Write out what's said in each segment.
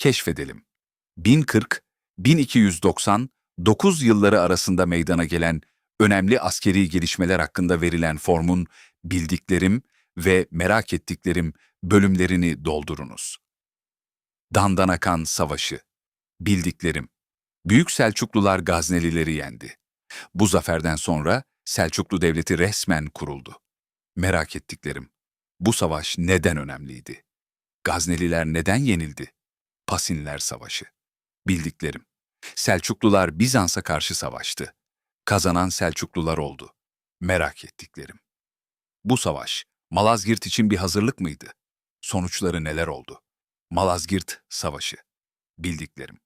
keşfedelim. 1040-1290 yılları arasında meydana gelen önemli askeri gelişmeler hakkında verilen formun bildiklerim ve merak ettiklerim bölümlerini doldurunuz. Dandanakan Savaşı Bildiklerim Büyük Selçuklular Gaznelileri yendi. Bu zaferden sonra Selçuklu Devleti resmen kuruldu. Merak ettiklerim. Bu savaş neden önemliydi? Gazneliler neden yenildi? Pasinler Savaşı. Bildiklerim. Selçuklular Bizans'a karşı savaştı. Kazanan Selçuklular oldu. Merak ettiklerim. Bu savaş Malazgirt için bir hazırlık mıydı? Sonuçları neler oldu? Malazgirt Savaşı. Bildiklerim.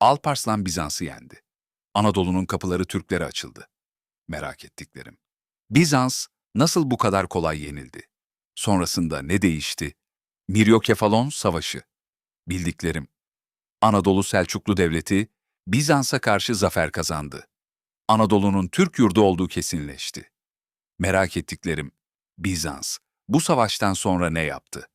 Alparslan Bizans'ı yendi. Anadolu'nun kapıları Türklere açıldı. Merak ettiklerim. Bizans nasıl bu kadar kolay yenildi? Sonrasında ne değişti? Miryokefalon Savaşı. Bildiklerim. Anadolu Selçuklu Devleti Bizans'a karşı zafer kazandı. Anadolu'nun Türk yurdu olduğu kesinleşti. Merak ettiklerim. Bizans bu savaştan sonra ne yaptı?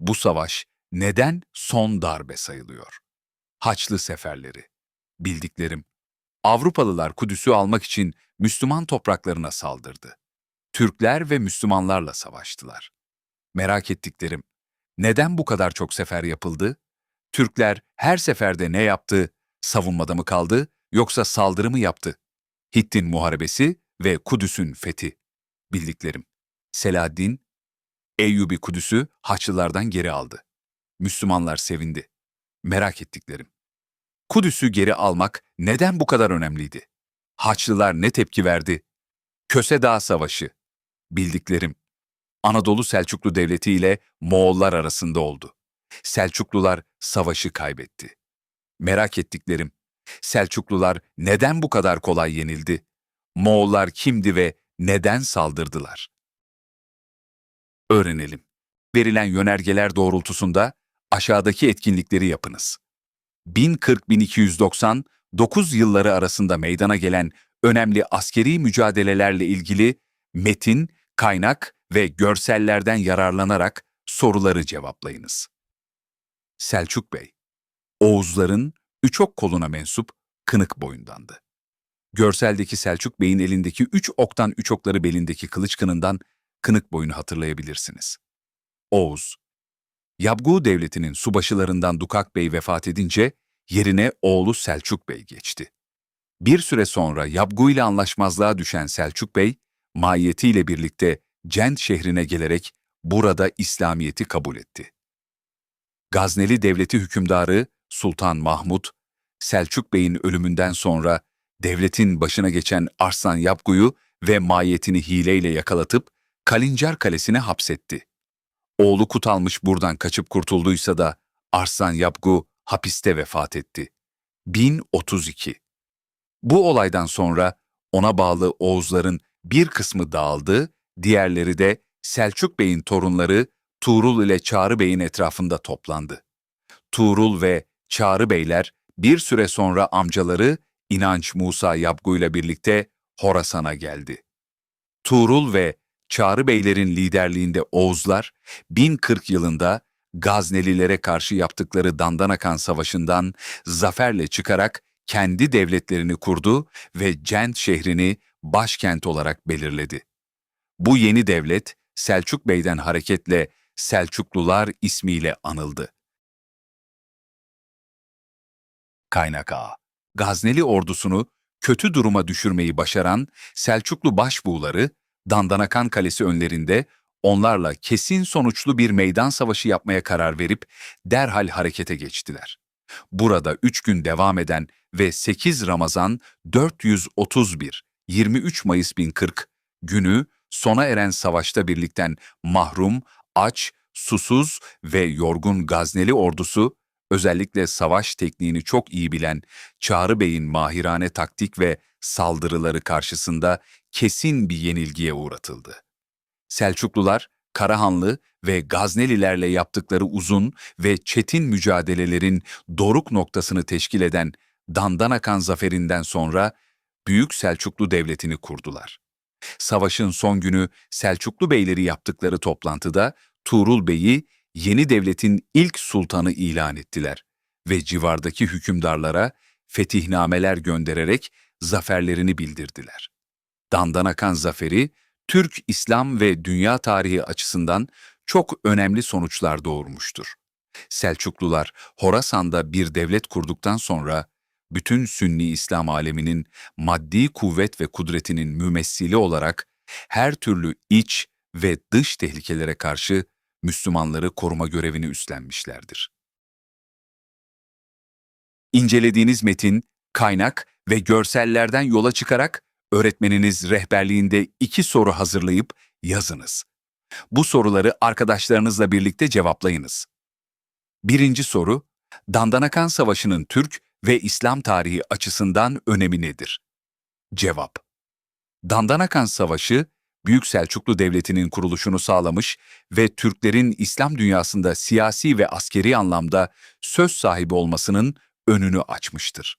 Bu savaş neden son darbe sayılıyor? Haçlı seferleri. Bildiklerim. Avrupalılar Kudüs'ü almak için Müslüman topraklarına saldırdı. Türkler ve Müslümanlarla savaştılar. Merak ettiklerim. Neden bu kadar çok sefer yapıldı? Türkler her seferde ne yaptı? Savunmada mı kaldı yoksa saldırı mı yaptı? Hittin Muharebesi ve Kudüs'ün fethi. Bildiklerim. Selahaddin, Eyyubi Kudüs'ü Haçlılardan geri aldı. Müslümanlar sevindi. Merak ettiklerim. Kudüs'ü geri almak neden bu kadar önemliydi? Haçlılar ne tepki verdi? Köse Dağı Savaşı. Bildiklerim. Anadolu Selçuklu Devleti ile Moğollar arasında oldu. Selçuklular savaşı kaybetti. Merak ettiklerim. Selçuklular neden bu kadar kolay yenildi? Moğollar kimdi ve neden saldırdılar? Öğrenelim. Verilen yönergeler doğrultusunda aşağıdaki etkinlikleri yapınız. 1040-1290 9 yılları arasında meydana gelen önemli askeri mücadelelerle ilgili metin, kaynak ve görsellerden yararlanarak soruları cevaplayınız. Selçuk Bey, Oğuzların üç ok koluna mensup kınık boyundandı. Görseldeki Selçuk Bey'in elindeki üç oktan üç okları belindeki kılıç kınından kınık boyunu hatırlayabilirsiniz. Oğuz, Yabgu Devleti'nin subaşılarından Dukak Bey vefat edince yerine oğlu Selçuk Bey geçti. Bir süre sonra Yabgu ile anlaşmazlığa düşen Selçuk Bey, mahiyetiyle birlikte Cent şehrine gelerek burada İslamiyet'i kabul etti. Gazneli Devleti hükümdarı Sultan Mahmud, Selçuk Bey'in ölümünden sonra devletin başına geçen Arslan Yapgu'yu ve mahiyetini hileyle yakalatıp Kalincar Kalesi'ne hapsetti. Oğlu Kutalmış buradan kaçıp kurtulduysa da Arslan Yapgu hapiste vefat etti. 1032 Bu olaydan sonra ona bağlı Oğuzların bir kısmı dağıldı, diğerleri de Selçuk Bey'in torunları Tuğrul ile Çağrı Bey'in etrafında toplandı. Tuğrul ve Çağrı Beyler bir süre sonra amcaları İnanç Musa Yapgu ile birlikte Horasan'a geldi. Tuğrul ve Çağrı Beylerin liderliğinde Oğuzlar 1040 yılında Gaznelilere karşı yaptıkları Dandanakan Savaşı'ndan zaferle çıkarak kendi devletlerini kurdu ve Cent şehrini başkent olarak belirledi. Bu yeni devlet Selçuk Bey'den hareketle Selçuklular ismiyle anıldı. Kaynak Ağa Gazneli ordusunu kötü duruma düşürmeyi başaran Selçuklu başbuğları Dandanakan Kalesi önlerinde onlarla kesin sonuçlu bir meydan savaşı yapmaya karar verip derhal harekete geçtiler. Burada üç gün devam eden ve 8 Ramazan 431, 23 Mayıs 1040 günü sona eren savaşta birlikten mahrum, aç, susuz ve yorgun Gazneli ordusu, özellikle savaş tekniğini çok iyi bilen Çağrı Bey'in mahirane taktik ve saldırıları karşısında kesin bir yenilgiye uğratıldı. Selçuklular, Karahanlı ve Gaznelilerle yaptıkları uzun ve çetin mücadelelerin doruk noktasını teşkil eden Dandanakan zaferinden sonra Büyük Selçuklu Devleti'ni kurdular. Savaşın son günü Selçuklu beyleri yaptıkları toplantıda Tuğrul Bey'i yeni devletin ilk sultanı ilan ettiler ve civardaki hükümdarlara fetihnameler göndererek zaferlerini bildirdiler. Dandanakan zaferi, Türk, İslam ve dünya tarihi açısından çok önemli sonuçlar doğurmuştur. Selçuklular Horasan'da bir devlet kurduktan sonra bütün Sünni İslam aleminin maddi kuvvet ve kudretinin mümessili olarak her türlü iç ve dış tehlikelere karşı Müslümanları koruma görevini üstlenmişlerdir. İncelediğiniz metin, kaynak ve görsellerden yola çıkarak öğretmeniniz rehberliğinde iki soru hazırlayıp yazınız. Bu soruları arkadaşlarınızla birlikte cevaplayınız. Birinci soru, Dandanakan Savaşı'nın Türk ve İslam tarihi açısından önemi nedir? Cevap Dandanakan Savaşı, Büyük Selçuklu Devleti'nin kuruluşunu sağlamış ve Türklerin İslam dünyasında siyasi ve askeri anlamda söz sahibi olmasının önünü açmıştır.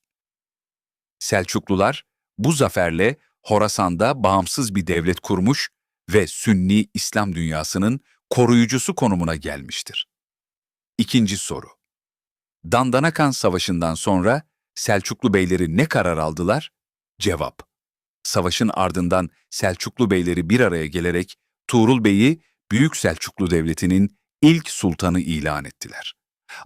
Selçuklular bu zaferle Horasan'da bağımsız bir devlet kurmuş ve Sünni İslam dünyasının koruyucusu konumuna gelmiştir. İkinci soru. Dandanakan Savaşı'ndan sonra Selçuklu beyleri ne karar aldılar? Cevap. Savaşın ardından Selçuklu beyleri bir araya gelerek Tuğrul Bey'i Büyük Selçuklu Devleti'nin ilk sultanı ilan ettiler.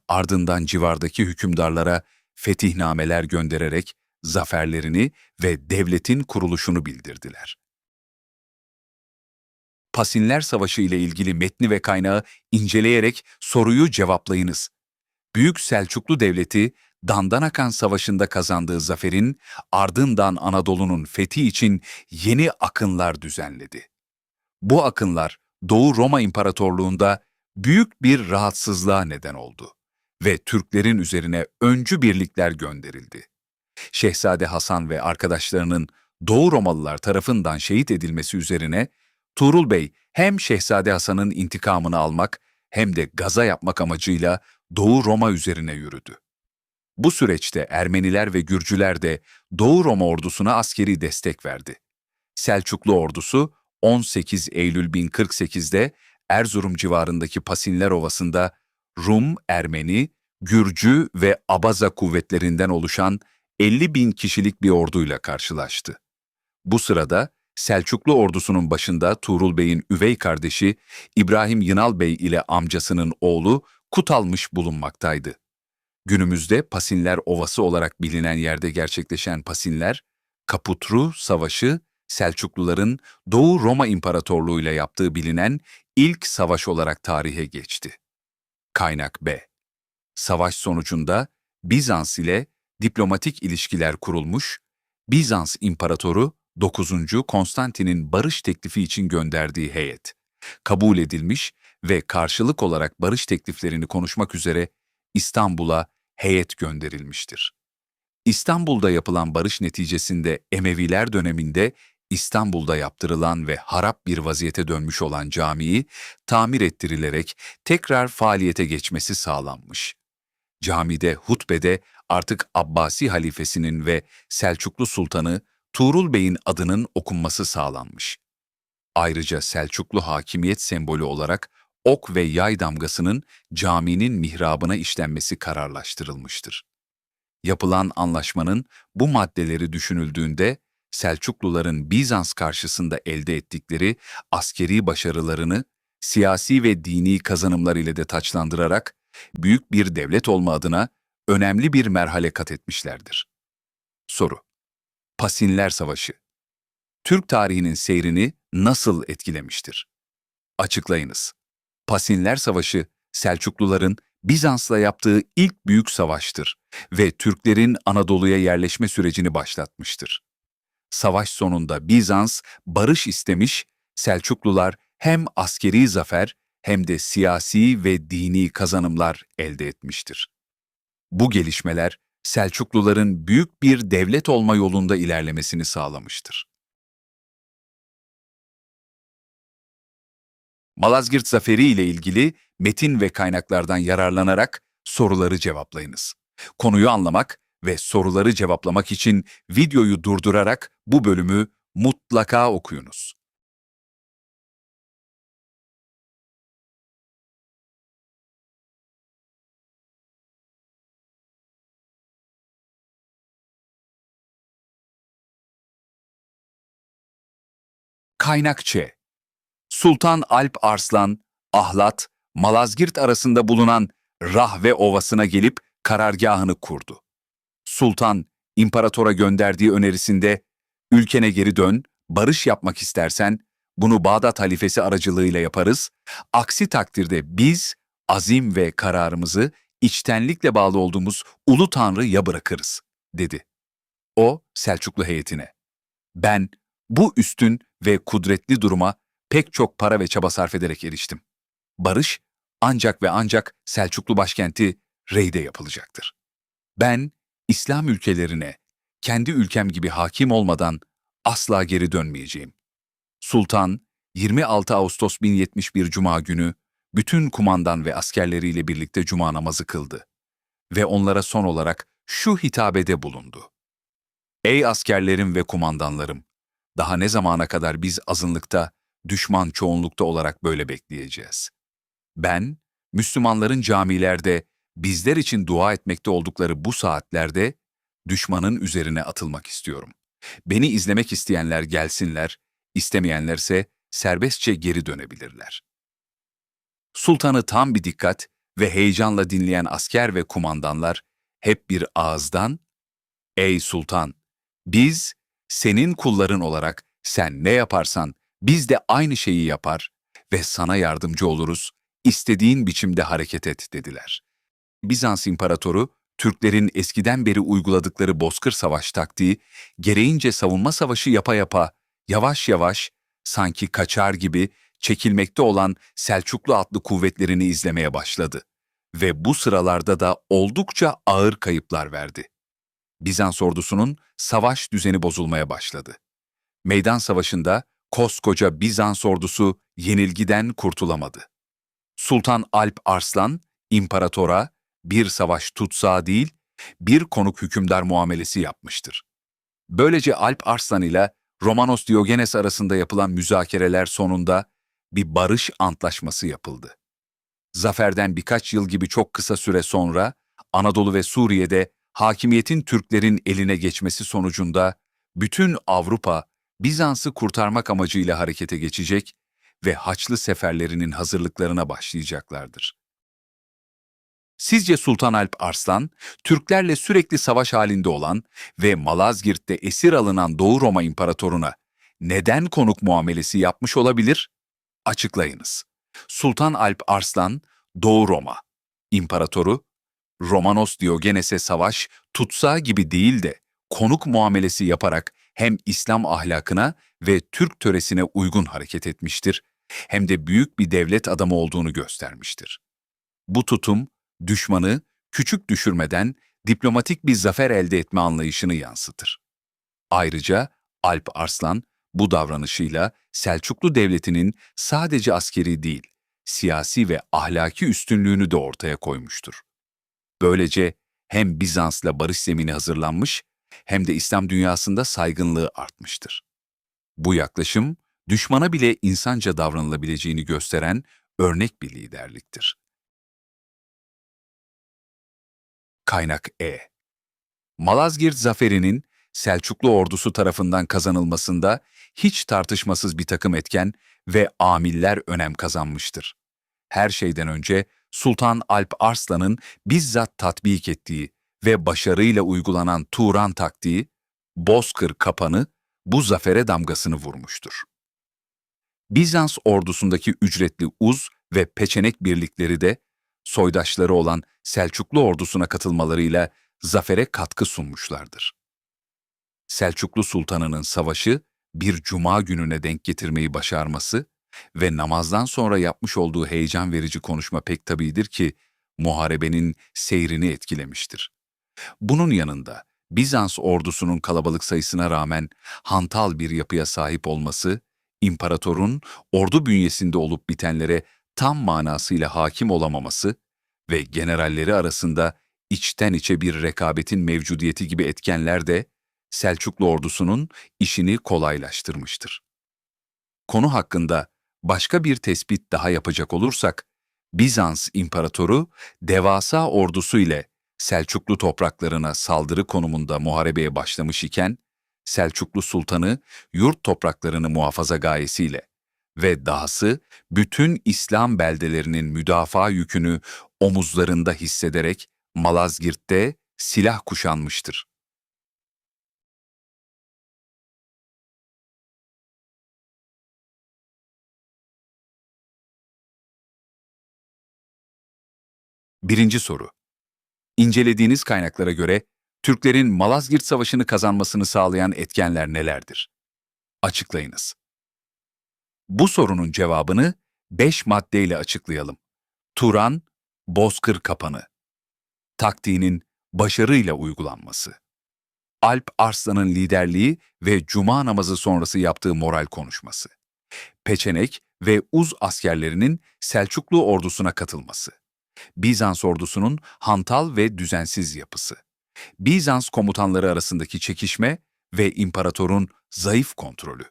Ardından civardaki hükümdarlara fetihnameler göndererek zaferlerini ve devletin kuruluşunu bildirdiler. Pasinler Savaşı ile ilgili metni ve kaynağı inceleyerek soruyu cevaplayınız. Büyük Selçuklu Devleti, Dandanakan Savaşı'nda kazandığı zaferin ardından Anadolu'nun fethi için yeni akınlar düzenledi. Bu akınlar Doğu Roma İmparatorluğu'nda büyük bir rahatsızlığa neden oldu ve Türklerin üzerine öncü birlikler gönderildi. Şehzade Hasan ve arkadaşlarının Doğu Romalılar tarafından şehit edilmesi üzerine Tuğrul Bey hem Şehzade Hasan'ın intikamını almak hem de gaza yapmak amacıyla Doğu Roma üzerine yürüdü. Bu süreçte Ermeniler ve Gürcüler de Doğu Roma ordusuna askeri destek verdi. Selçuklu ordusu 18 Eylül 1048'de Erzurum civarındaki Pasinler Ovası'nda Rum, Ermeni, Gürcü ve Abaza kuvvetlerinden oluşan 50 bin kişilik bir orduyla karşılaştı. Bu sırada Selçuklu ordusunun başında Tuğrul Bey'in üvey kardeşi İbrahim Yınal Bey ile amcasının oğlu Kutalmış bulunmaktaydı. Günümüzde Pasinler Ovası olarak bilinen yerde gerçekleşen Pasinler, Kaputru Savaşı, Selçukluların Doğu Roma İmparatorluğu ile yaptığı bilinen ilk savaş olarak tarihe geçti. Kaynak B. Savaş sonucunda Bizans ile diplomatik ilişkiler kurulmuş, Bizans İmparatoru 9. Konstantin'in barış teklifi için gönderdiği heyet, kabul edilmiş ve karşılık olarak barış tekliflerini konuşmak üzere İstanbul'a heyet gönderilmiştir. İstanbul'da yapılan barış neticesinde Emeviler döneminde İstanbul'da yaptırılan ve harap bir vaziyete dönmüş olan camiyi tamir ettirilerek tekrar faaliyete geçmesi sağlanmış. Camide hutbede artık Abbasi halifesinin ve Selçuklu Sultanı Tuğrul Bey'in adının okunması sağlanmış. Ayrıca Selçuklu hakimiyet sembolü olarak ok ve yay damgasının caminin mihrabına işlenmesi kararlaştırılmıştır. Yapılan anlaşmanın bu maddeleri düşünüldüğünde Selçukluların Bizans karşısında elde ettikleri askeri başarılarını siyasi ve dini kazanımlar ile de taçlandırarak büyük bir devlet olma adına önemli bir merhale kat etmişlerdir. Soru Pasinler Savaşı Türk tarihinin seyrini nasıl etkilemiştir? Açıklayınız. Pasinler Savaşı, Selçukluların Bizans'la yaptığı ilk büyük savaştır ve Türklerin Anadolu'ya yerleşme sürecini başlatmıştır. Savaş sonunda Bizans barış istemiş, Selçuklular hem askeri zafer hem de siyasi ve dini kazanımlar elde etmiştir. Bu gelişmeler Selçukluların büyük bir devlet olma yolunda ilerlemesini sağlamıştır. Malazgirt Zaferi ile ilgili metin ve kaynaklardan yararlanarak soruları cevaplayınız. Konuyu anlamak ve soruları cevaplamak için videoyu durdurarak bu bölümü mutlaka okuyunuz. Kaynakçe Sultan Alp Arslan, Ahlat, Malazgirt arasında bulunan Rahve Ovası'na gelip karargahını kurdu. Sultan, imparatora gönderdiği önerisinde, ülkene geri dön, barış yapmak istersen, bunu Bağdat halifesi aracılığıyla yaparız, aksi takdirde biz, azim ve kararımızı içtenlikle bağlı olduğumuz Ulu Tanrı ya bırakırız, dedi. O, Selçuklu heyetine. Ben, bu üstün ve kudretli duruma pek çok para ve çaba sarf ederek eriştim. Barış, ancak ve ancak Selçuklu başkenti Rey'de yapılacaktır. Ben, İslam ülkelerine, kendi ülkem gibi hakim olmadan asla geri dönmeyeceğim. Sultan, 26 Ağustos 1071 Cuma günü, bütün kumandan ve askerleriyle birlikte cuma namazı kıldı. Ve onlara son olarak şu hitabede bulundu. Ey askerlerim ve kumandanlarım! Daha ne zamana kadar biz azınlıkta, düşman çoğunlukta olarak böyle bekleyeceğiz? Ben, Müslümanların camilerde, bizler için dua etmekte oldukları bu saatlerde, düşmanın üzerine atılmak istiyorum. Beni izlemek isteyenler gelsinler, istemeyenlerse serbestçe geri dönebilirler. Sultanı tam bir dikkat ve heyecanla dinleyen asker ve kumandanlar hep bir ağızdan, ''Ey sultan, biz senin kulların olarak sen ne yaparsan biz de aynı şeyi yapar ve sana yardımcı oluruz, istediğin biçimde hareket et.'' dediler. Bizans İmparatoru, Türklerin eskiden beri uyguladıkları bozkır savaş taktiği, gereğince savunma savaşı yapa yapa, yavaş yavaş, sanki kaçar gibi çekilmekte olan Selçuklu adlı kuvvetlerini izlemeye başladı ve bu sıralarda da oldukça ağır kayıplar verdi. Bizans ordusunun savaş düzeni bozulmaya başladı. Meydan savaşında koskoca Bizans ordusu yenilgiden kurtulamadı. Sultan Alp Arslan, imparatora bir savaş tutsağı değil, bir konuk hükümdar muamelesi yapmıştır. Böylece Alp Arslan ile Romanos Diogenes arasında yapılan müzakereler sonunda bir barış antlaşması yapıldı. Zaferden birkaç yıl gibi çok kısa süre sonra Anadolu ve Suriye'de hakimiyetin Türklerin eline geçmesi sonucunda bütün Avrupa Bizans'ı kurtarmak amacıyla harekete geçecek ve Haçlı seferlerinin hazırlıklarına başlayacaklardır. Sizce Sultan Alp Arslan, Türklerle sürekli savaş halinde olan ve Malazgirt'te esir alınan Doğu Roma İmparatoruna neden konuk muamelesi yapmış olabilir? Açıklayınız. Sultan Alp Arslan, Doğu Roma İmparatoru, Romanos Diogenes'e savaş, tutsağı gibi değil de konuk muamelesi yaparak hem İslam ahlakına ve Türk töresine uygun hareket etmiştir, hem de büyük bir devlet adamı olduğunu göstermiştir. Bu tutum, düşmanı küçük düşürmeden diplomatik bir zafer elde etme anlayışını yansıtır. Ayrıca Alp Arslan bu davranışıyla Selçuklu Devleti'nin sadece askeri değil, siyasi ve ahlaki üstünlüğünü de ortaya koymuştur. Böylece hem Bizans'la barış zemini hazırlanmış hem de İslam dünyasında saygınlığı artmıştır. Bu yaklaşım, düşmana bile insanca davranılabileceğini gösteren örnek bir liderliktir. Kaynak E. Malazgirt zaferinin Selçuklu ordusu tarafından kazanılmasında hiç tartışmasız bir takım etken ve amiller önem kazanmıştır. Her şeyden önce Sultan Alp Arslan'ın bizzat tatbik ettiği ve başarıyla uygulanan Turan taktiği, Bozkır kapanı bu zafere damgasını vurmuştur. Bizans ordusundaki ücretli uz ve peçenek birlikleri de soydaşları olan Selçuklu ordusuna katılmalarıyla zafere katkı sunmuşlardır. Selçuklu Sultanı'nın savaşı bir cuma gününe denk getirmeyi başarması ve namazdan sonra yapmış olduğu heyecan verici konuşma pek tabidir ki muharebenin seyrini etkilemiştir. Bunun yanında Bizans ordusunun kalabalık sayısına rağmen hantal bir yapıya sahip olması, imparatorun ordu bünyesinde olup bitenlere tam manasıyla hakim olamaması ve generalleri arasında içten içe bir rekabetin mevcudiyeti gibi etkenler de Selçuklu ordusunun işini kolaylaştırmıştır. Konu hakkında başka bir tespit daha yapacak olursak, Bizans imparatoru devasa ordusu ile Selçuklu topraklarına saldırı konumunda muharebeye başlamış iken, Selçuklu Sultanı yurt topraklarını muhafaza gayesiyle ve dahası bütün İslam beldelerinin müdafaa yükünü omuzlarında hissederek Malazgirt'te silah kuşanmıştır. Birinci soru. İncelediğiniz kaynaklara göre Türklerin Malazgirt Savaşı'nı kazanmasını sağlayan etkenler nelerdir? Açıklayınız. Bu sorunun cevabını 5 maddeyle açıklayalım. Turan, Bozkır Kapanı. Taktiğinin başarıyla uygulanması. Alp Arslan'ın liderliği ve cuma namazı sonrası yaptığı moral konuşması. Peçenek ve Uz askerlerinin Selçuklu ordusuna katılması. Bizans ordusunun hantal ve düzensiz yapısı. Bizans komutanları arasındaki çekişme ve imparatorun zayıf kontrolü.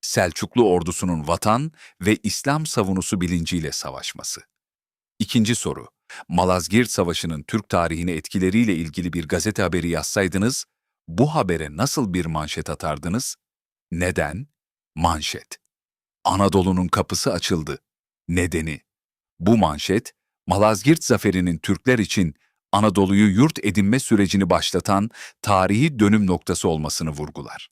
Selçuklu ordusunun vatan ve İslam savunusu bilinciyle savaşması. İkinci soru. Malazgirt Savaşı'nın Türk tarihine etkileriyle ilgili bir gazete haberi yazsaydınız, bu habere nasıl bir manşet atardınız? Neden? Manşet. Anadolu'nun kapısı açıldı. Nedeni. Bu manşet, Malazgirt zaferinin Türkler için Anadolu'yu yurt edinme sürecini başlatan tarihi dönüm noktası olmasını vurgular.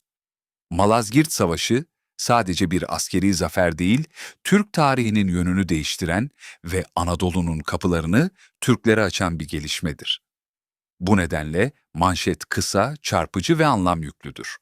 Malazgirt Savaşı sadece bir askeri zafer değil, Türk tarihinin yönünü değiştiren ve Anadolu'nun kapılarını Türklere açan bir gelişmedir. Bu nedenle manşet kısa, çarpıcı ve anlam yüklüdür.